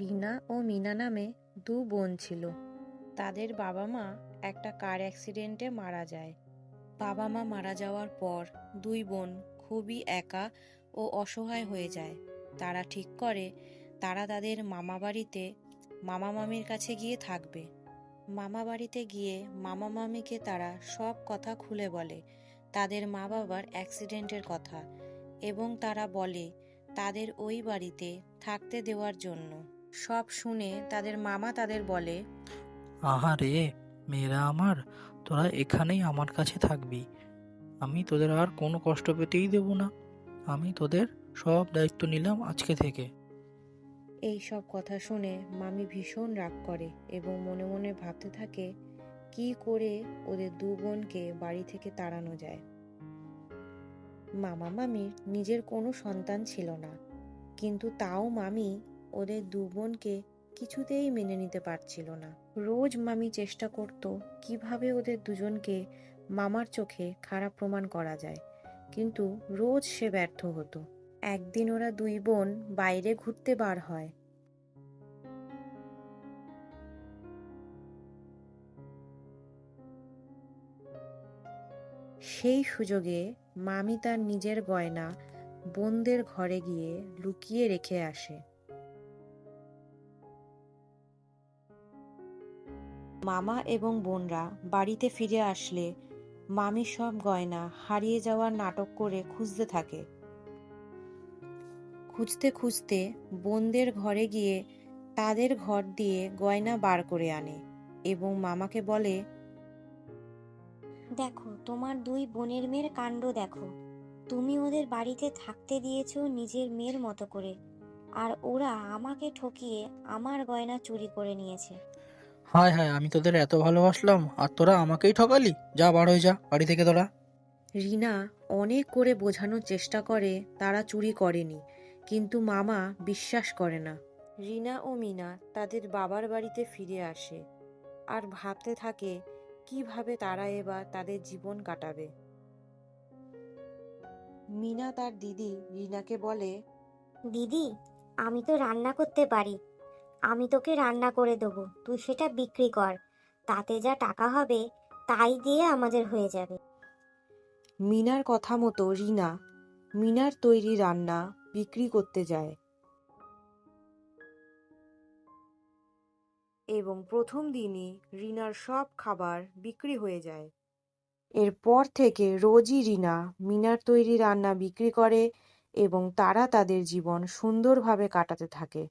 রিনা ও মিনা নামে দু বোন ছিল। তাদের বাবা মা একটা কার অ্যাক্সিডেন্টে মারা যায়। বাবা মা মারা যাওয়ার পর দুই বোন খুবই একা ও অসহায় হয়ে যায়। তারা ঠিক করে তারা তাদের মামা বাড়িতে মামা মামির কাছে গিয়ে থাকবে। মামা বাড়িতে গিয়ে মামা মামিকে তারা সব কথা খুলে বলে, তাদের মা বাবার অ্যাক্সিডেন্টের কথা। এবং তারা বলে তাদের ওই বাড়িতে থাকতে দেওয়ার জন্য। সব শুনে তাদের মামা তাদের বলে আহারে মেয়েরা আমার তোরা এখানেই আমার কাছে থাকবি। আমি তোদের আর কোনো কষ্ট পেতেই দেব না। আমি তোদের সব দায়িত্ব নিলাম আজকে থেকে। এই সব কথা শুনে মামি ভীষণ রাগ করে এবং মনে মনে ভাবতে থাকে কি করে ওদের দু বোনকে বাড়ি থেকে তাড়ানো যায়। মামা মামির নিজের কোনো সন্তান ছিল না। কিন্তু তাও মামি ওদের দু বোনকে কিছুতেই মেনে নিতে পারছিল না। রোজ মামি চেষ্টা করত কীভাবে ওদের দুজনকে মামার চোখে খারাপ প্রমাণ করা যায়। কিন্তু রোজ সে ব্যর্থ হতো। একদিন ওরা দুই বোন বাইরে ঘুরতে বার হয়। সেই সুযোগে মামি তার নিজের গয়না বোনদের ঘরে গিয়ে লুকিয়ে রেখে আসে। মামা এবং বোনরা বাড়িতে ফিরে আসলে মামি সব গয়না হারিয়ে যাওয়ার নাটক করে খুঁজতে থাকে। খুঁজতে খুঁজতে বোনদের ঘরে গিয়ে তাদের ঘর দিয়ে গয়না বার করে আনে এবং মামাকে বলে দেখো তোমার দুই বোনের মেয়ের কাণ্ড দেখো। তুমি ওদের বাড়িতে থাকতে দিয়েছ নিজের মেয়ের মতো করে আর ওরা আমাকে ঠকিয়ে আমার গয়না চুরি করে নিয়েছে। হায় হায় আমি তোদের এত ভালোবাসলাম আর তোরা আমাকেই ঠকালি? যা বার হয়ে যা বাড়ি থেকে তোরা। রিনা অনেক করে বোঝানোর চেষ্টা করে তারা চুরি করেনি কিন্তু মামা বিশ্বাস করে না। রিনা ও মিনা তাদের বাবার বাড়িতে ফিরে আসে আর ভাবতে থাকে কীভাবে তারা এবার তাদের জীবন কাটাবে? মিনা তার দিদি রিনাকে বলে দিদি আমি তো রান্না করতে পারি। আমি তোকে রান্না করে দেবো। তুই সেটা বিক্রি কর। তাতে যা টাকা হবে তাই দিয়ে আমাদের হয়ে যাবে। মিনার কথা মতো রিনা মিনার তৈরি রান্না বিক্রি করতে যায়। এবং প্রথম দিনই রিনার সব খাবার বিক্রি হয়ে যায়। এরপর থেকে রোজই রিনা মিনার তৈরি রান্না বিক্রি করে এবং তারা তাদের জীবন সুন্দরভাবে কাটাতে থাকে।